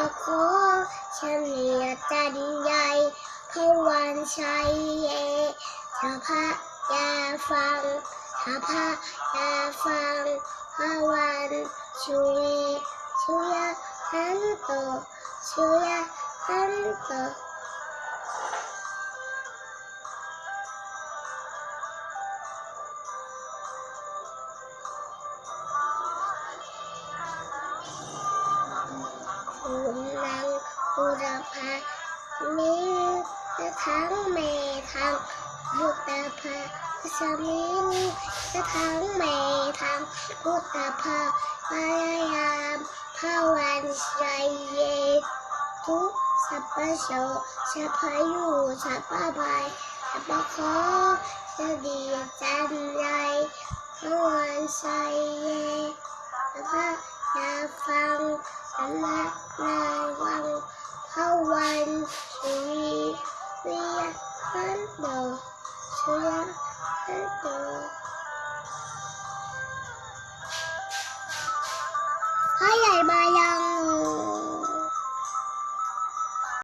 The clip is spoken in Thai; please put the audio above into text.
ประโคเฉลียจันใหญ่พวันชัยเยชาพระยาฟังชาพระยาฟังพระวันช่วยช่วยหันโตช่วยหันโต บุรพามีทั้งเมทังบุตรพาสมิงสทั้งเมทังบุตรพาพยายามพระวันชัยเยทุกสัพพโสสัพพยูสัพพภัยสัพพโคสดีจันไรพระวันชัยเยพระยาฟังสำนักนายวัง เชื่อ